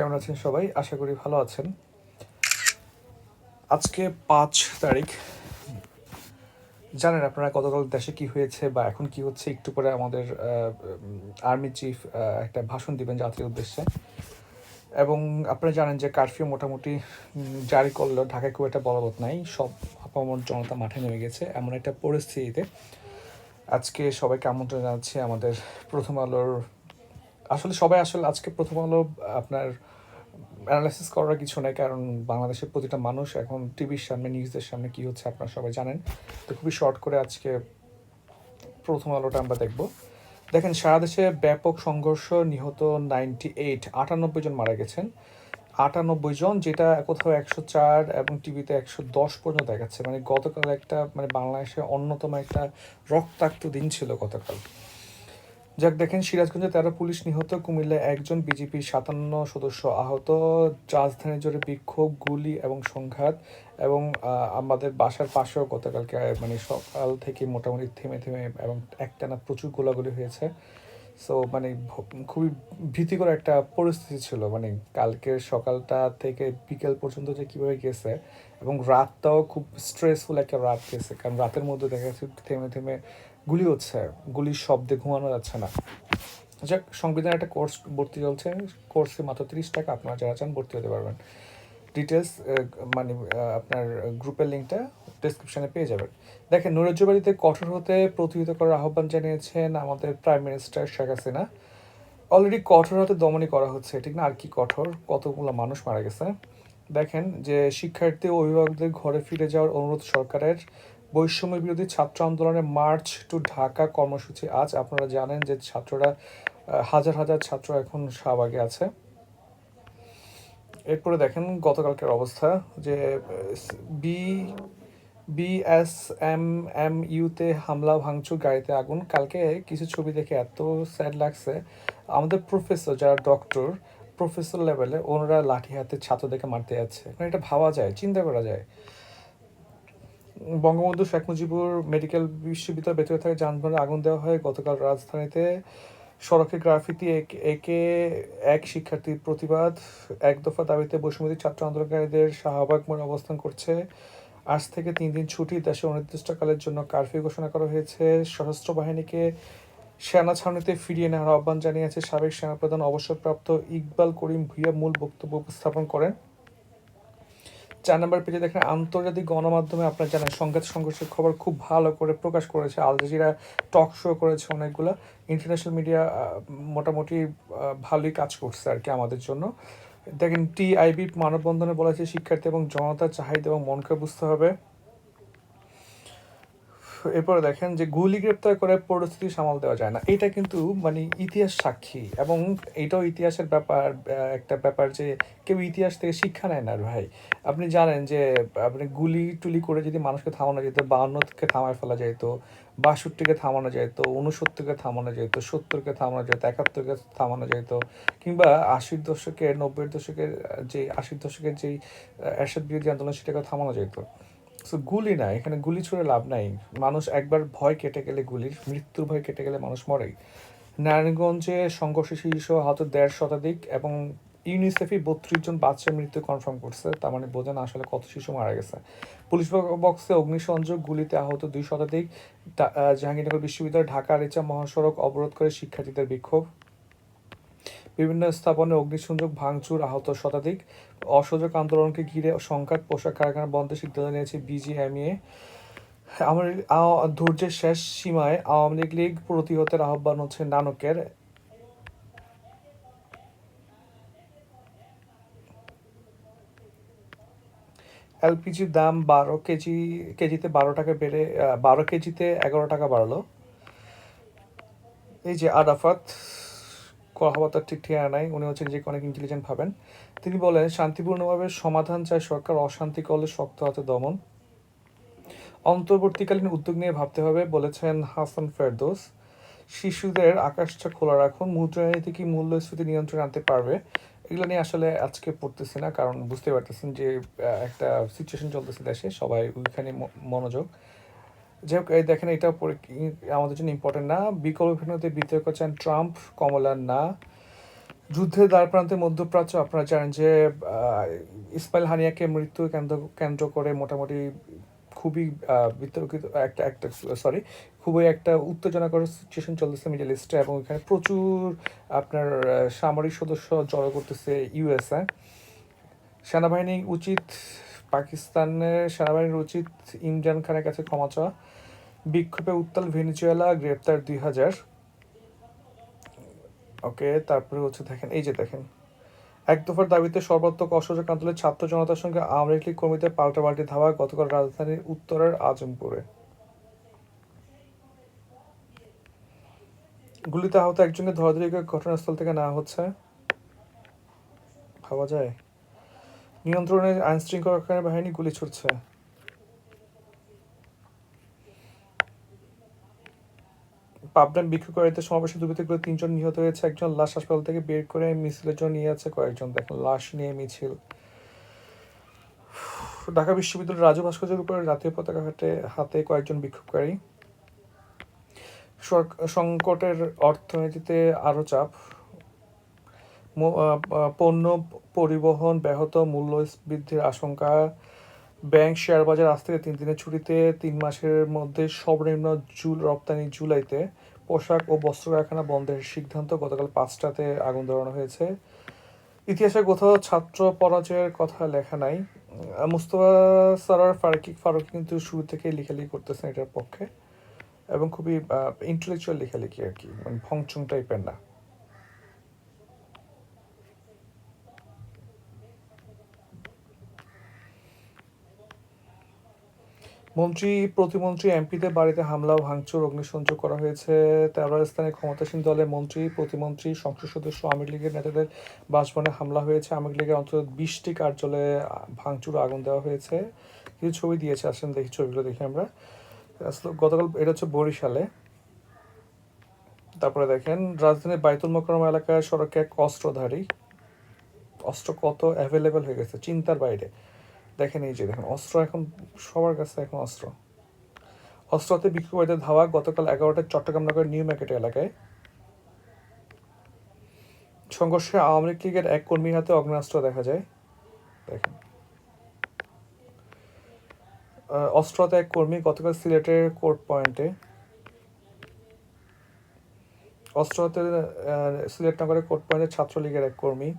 কেমন আছেন সবাই? আশা করি ভালো আছেন। আজকে পাঁচ তারিখ। জানেন আপনারা গতকাল দেশে কি হয়েছে বা এখন কি হচ্ছে? একটু পরে আমাদের আর্মি চিফ একটা ভাষণ দিবেন জাতির উদ্দেশ্যে। এবং আপনারা জানেন যে কারফিউ মোটামুটি জারি করলেও ঢাকায় খুব একটা বলবৎ নাই। সব আপামর জনতা মাঠে নেমে গেছে এমন একটা পরিস্থিতিতে। আজকে সবাইকে আমন্ত্রণ জানাচ্ছি আমাদের প্রথম আলোর আসলে সবাই আসলে আজকে প্রথম আলো, আপনার অ্যানালাইসিস করার কিছু নেই, কারণ বাংলাদেশের প্রতিটা মানুষ এখন টিভির সামনে নিউজের সামনে কি হচ্ছে আপনারা সবাই জানেন। তো খুবই শর্ট করে আজকে প্রথম আলোটা আমরা দেখব। দেখেন, সারা দেশে ব্যাপক সংঘর্ষ, নিহত নাইনটি এইট আটানব্বই জন মারা গেছেন। আটানব্বই জন যেটা কোথাও একশো চার এবং টিভিতে একশো দশ পর্যন্ত দেখাচ্ছে। মানে গতকাল একটা মানে বাংলাদেশে অন্যতম একটা রক্তাক্ত দিন ছিল গতকাল। যাক, দেখেন সিরাজগঞ্জে তেরো পুলিশ নিহত, কুমিল্লায় একজন বিজেপির সাতান্ন সদস্য আহত রাজধানী জুড়ে বিক্ষোভ, গুলি এবং সংঘাত এবং আমাদের বাসার পাশেও গতকালকে মানে সকাল থেকে মোটামুটি থেমে থেমে এবং একটানা প্রচুর গোলাগুলি হয়েছে। সো মানে খুবই ভীতিকর একটা পরিস্থিতি ছিল। মানে কালকের সকালটা থেকে বিকেল পর্যন্ত যে কীভাবে গেছে এবং রাতটাও খুব স্ট্রেসফুল একটা রাত গেছে। কারণ রাতের মধ্যে দেখা যাচ্ছে, থেমে থেমে গুলি হচ্ছে, গুলির শব্দে ঘুমানো যাচ্ছে না। যাক, সংবিধান একটা কোর্স ভর্তি চলছে, কোর্সে মাত্র তিরিশ টাকা, আপনারা যারা চান ভর্তি হতে পারবেন। ডিটেলস মানে আপনার গ্রুপের লিঙ্কটা ডিসক্রিপশনে পেয়ে যাবেন। দেখেন নুরজ্জবাড়িতে কঠোর হতে প্রতিহিত করার আহ্বান জানিয়েছেন আমাদের prime minister Sheikh Hasina. Already কঠোর হাতে দমনই করা হচ্ছে, ঠিক না? আর কি কঠোর? কতগুলো মানুষ মারা গেছে? দেখেন যে, শিক্ষার্থী ও অভিভাবকদের ঘরে ফিরে যাওয়ার অনুরোধ সরকারের বৈষম্য বিরোধী ছাত্র আন্দোলনের মার্চ টু ঢাকা কর্মসূচি। আজ আপনারা জানেন যে ছাত্ররা হাজার হাজার ছাত্র এখন শাহবাগে আছে। এরপরে দেখেন গতকালকের অবস্থা যে বি বিএসএম এম ইউতে হামলা, ভাঙচুর, গাড়িতে আগুন। কালকে কিছু ছবি দেখে এত স্যাড লাগছে। আমাদের প্রফেসর যারা ডক্টর, প্রফেসর লেভেলে ওনারা লাঠি হাতে ছাত্রদেরকে মারতে যাচ্ছে। মানে এটা ভাবা যায়, চিন্তা করা যায়। বঙ্গবন্ধু শেখ মুজিবুর মেডিকেল বিশ্ববিদ্যালয় ভেতরে থাকা যানবাহনে আগুন দেওয়া হয়। গতকাল রাজধানীতে সড়কে গ্রাফিতি এক- একে শিক্ষার্থীর প্রতিবাদ। এক দফা দাবিতে বৈষম্যদী ছাত্র আন্দোলনকারীদের শাহবাগ মোড়ে অবস্থান করছে। আজ থেকে তিন দিন ছুটি দেশে অনির্দিষ্টকালের জন্য কারফিউ ঘোষণা করা হয়েছে। সশস্ত্র বাহিনীকে সেনা ছাউনিতে ফিরিয়ে নেওয়ার আহ্বান জানিয়েছে সাবেক সেনাপ্রধান অবসরপ্রাপ্ত ইকবাল করিম ভুইয়া। মূল বক্তব্য উপস্থাপন করেন চার নম্বর পেজে দেখেন আন্তর্জাতিক গণমাধ্যমে আপনার জানেন সংঘাত সংঘর্ষের খবর খুব ভালো করে প্রকাশ করেছে। আল জাজিরা টক শো করেছে অনেকগুলো। ইন্টারন্যাশনাল মিডিয়া মোটামুটি ভালোই কাজ করছে আর কি আমাদের জন্য। দেখেন টিআইবি মানববন্ধনে বলা বলেছে, শিক্ষার্থী এবং জনতার চাহিদা এবং মনকে বুঝতে হবে। এরপরে দেখেন যে গুলি গ্রেপ্তার করে পরিস্থিতি সামাল দেওয়া যায় না। এটা কিন্তু মানে ইতিহাস সাক্ষী এবং এটাও ইতিহাসের ব্যাপার একটা ব্যাপার যে কেউ ইতিহাস থেকে শিক্ষা নেয় না ভাই। আপনি জানেন যে, আপনি গুলি টুলি করে যদি মানুষকে থামানো যেত বাউন্নকে থামায় ফেলা যেত, বাষট্টিকে থামানো যেত উনসত্তরকে থামানো যেত, সত্তরকে থামানো যেত, একাত্তরকে থামানো যেত, কিংবা আশির দশকের, নব্বইয়ের দশকের যে, আশির দশকের যেই এরশাদ বিরোধী আন্দোলন সেটাকে থামানো যেত। সো গুলি না এখানে গুলি ছুড়ে লাভ নাই। মানুষ একবার ভয় কেটে গেলে গুলির, মৃত্যুর ভয় কেটে গেলে মানুষ মরেই। নারায়ণগঞ্জে সংঘর্ষে শিশু আহত দেড় শতাধিক এবং ইউনিসেফই বত্রিশ জন বাচ্চার মৃত্যু কনফার্ম করছে, তার মানে বোঝেন আসলে কত শিশু মারা গেছে। পুলিশ বক্সে অগ্নিসংযোগ, গুলিতে আহত দুই শতাধিক জাহাঙ্গীরনগর বিশ্ববিদ্যালয়, ঢাকা রেচা মহাসড়ক অবরোধ করে শিক্ষার্থীদের বিক্ষোভ। বিভিন্ন স্থাপনে অগ্নিসংযোগ, ভাঙচুর আহত শতাধিক। অসহযোগ আন্দোলনকে ঘিরে সংঘাত, পোশাক, কারখানা বন্ধের সিদ্ধান্ত নিয়েছে বিজিএমইএ। ধৈর্যের শেষ সীমায় আওয়ামী লীগ লীগ প্রতিহতের আহ্বান হচ্ছে নানকের। এলপিজির দাম বারো কেজি, কেজিতে বারো টাকা বেড়ে বারো কেজিতে এগারো টাকা বাড়লো। এই যে আরাফাত কথাবার্তা ঠিক ঠিক নাই। উনি হচ্ছেন যে অনেক ইন্টেলিজেন্ট ভাবেন। তিনি বলেন, শান্তিপূর্ণভাবে সমাধান চায় সরকার, অশান্তি করলে শক্ত হাতে দমন। অন্তর্বর্তীকালীন উদ্যোগ নিয়ে ভাবতে হবে, বলেছেন হাসান ফেরদৌস। শিশুদের আকাশটা খোলা রাখুন। মুদ্রানীতি কি মূল্যস্ফীতি নিয়ন্ত্রণে আনতে পারবে? এগুলো নিয়ে আসলে আজকে পড়তেছি না, কারণ বুঝতে পারতেছেন যে একটা সিচুয়েশন চলতেছে দেশে। সবাই ওইখানে মনোযোগ। যাই হোক, এই দেখেন এটা আমাদের জন্য ইম্পর্টেন্ট না। বিকল্প ভিন্নতে বিতর্ক চান ট্রাম্প কমলার না। যুদ্ধের দ্বার প্রান্তে মধ্যপ্রাচ্য, আপনারা জানেন যে ইসমাইল হানিয়াকে মৃত্যু কেন্দ্র কেন্দ্র করে মোটামুটি খুবই বিতর্কিত একটা একটা সরি খুবই একটা উত্তেজনাকর সিচুয়েশন চলতেছে মিডল ইস্টে এবং এখানে প্রচুর আপনার সামরিক সদস্য জড়ো করতেছে ইউএসএ সেনাবাহিনী উচিত পাকিস্তানের সেনাবাহিনীর উচিত ইমরান খানের কাছে ক্ষমা চাওয়া। বিক্ষোভে উত্তাল ভেনিজুয়েলা গ্রেপ্তার দুই হাজার। ওকে, তারপরে হচ্ছে দেখেন, এই যে দেখেন। এক দফার দাবিতে সর্বাত্মক অসহযোগ আন্দোলনের ছাত্র জনতার সঙ্গে আওয়ামী লীগ কর্মীদের পাল্টাপাল্টি ধাওয়া গতকাল রাজধানীর উত্তরের আজমপুরে। গুলিতে আহত একজনকে ধরাধরি ঘটনাস্থল থেকে নেওয়া হচ্ছে। ভাবা যায়? নিয়ন্ত্রণে আইন শৃঙ্খলা বাহিনী গুলি ছুটছে পাবনার বিক্ষোভকারীদের সমাবেশে দুর্বৃত্তগুলো তিনজন নিহত হয়েছে। একজন লাশ হাসপাতাল থেকে বের করে মিছিলের জন্য নিয়ে যাচ্ছে কয়েকজন। দেখেন, লাশ নিয়ে মিছিল। ঢাকা বিশ্ববিদ্যালয়ের রাজু ভাস্কর্যের উপরে জাতীয় পতাকা হাতে হাতে কয়েকজন বিক্ষোভকারী। সংকটের অর্থনীতিতে আরও চাপ। পণ্য পরিবহন ব্যাহত মূল্য বৃদ্ধির আশঙ্কা। ব্যাংক শেয়ার বাজার আজ থেকে তিন দিনের ছুটিতে তিন মাসের মধ্যে সর্বনিম্ন জুল, রপ্তানি জুলাইতে পোশাক ও বস্ত্র কারখানা বন্ধের সিদ্ধান্ত গতকাল পাঁচটাতে আগুন ধরানো হয়েছে। ইতিহাসে কোথাও ছাত্র পরাজয়ের কথা লেখা নাই। মুস্তফা সারার ফারুকি ফারুকি কিন্তু শুরু থেকে লেখালেখি করতেছেন এটার পক্ষে এবং খুবই ইন্টেলেকচুয়াল লেখালেখি আর কি মানে ভংচুং টাইপের না। মন্ত্রী, প্রতিমন্ত্রী, এমপিদের বাড়িতে হামলা ও ভাঙচুর, অগ্নিসংযোগ করা হয়েছে। তেরো স্থানে ক্ষমতাসীন দলের মন্ত্রী, প্রতিমন্ত্রী, সংসদ সদস্য, আওয়ামী লীগের নেতাদের বাসভবনে হামলা হয়েছে। আওয়ামী লীগের অন্তত বিশটি কার্যালয়ে ভাঙচুর আগুন দেওয়া হয়েছে। কিছু ছবি দিয়েছে, আসেন দেখি ছবিগুলো দেখি আমরা। আসলে গতকাল, এটা হচ্ছে বরিশালে। তারপরে দেখেন, রাজধানীর বাইতুল মোকরম এলাকায় সড়কে এক অস্ত্রধারী, অস্ত্র কত অ্যাভেলেবেল হয়ে গেছে, চিন্তার বাইরে। দেখেন এই যে দেখেন অস্ত্র এখন সবার কাছে এখন অস্ত্র। অস্ত্রতে বিক্ষোভীদের ধাওয়া গতকাল এগারোটায় চট্টগ্রাম নগরের নিউ মার্কেট এলাকায়। সংঘর্ষে আওয়ামী লীগের এক কর্মীর হাতে অগ্নাস্ত্র দেখা যায়। দেখেন। আহ, অস্ত্র হাতে এক কর্মী গতকাল সিলেটের কোর্ট পয়েন্টে। অস্ত্র হাতে সিলেট নগরের কোর্ট পয়েন্টে ছাত্রলীগের এক কর্মী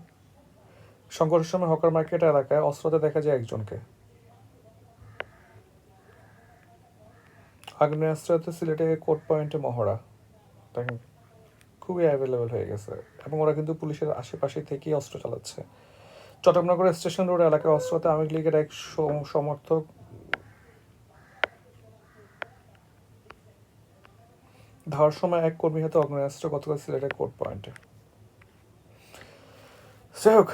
সংঘর্ষের সময় হকার মার্কেট এলাকায় অস্ত্রতে দেখা যায় একজনকে। আগ্নেয়াস্ত্রতে সিলেটে কোর্ট পয়েন্টে মহড়া। দেখেন, খুবই অ্যাভেলেবেল হয়ে গেছে। এবং ওরা কিন্তু পুলিশের আশেপাশে থেকেই অস্ত্র চালাচ্ছে। চট্টগ্রাম স্টেশন রোড এলাকায় অস্ত্রতে আওয়ামী লীগের এক সমর্থক ধাওয়ার সময় এক কর্মী হাতে অগ্নেয়াস্ত্র গতকাল সিলেটের কোর্ট পয়েন্টে। যাই হোক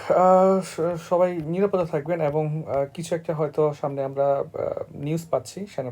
সবাই নিরাপদে থাকবেন এবং কিছু একটা হয়তো সামনে আমরা নিউজ পাচ্ছি সেনা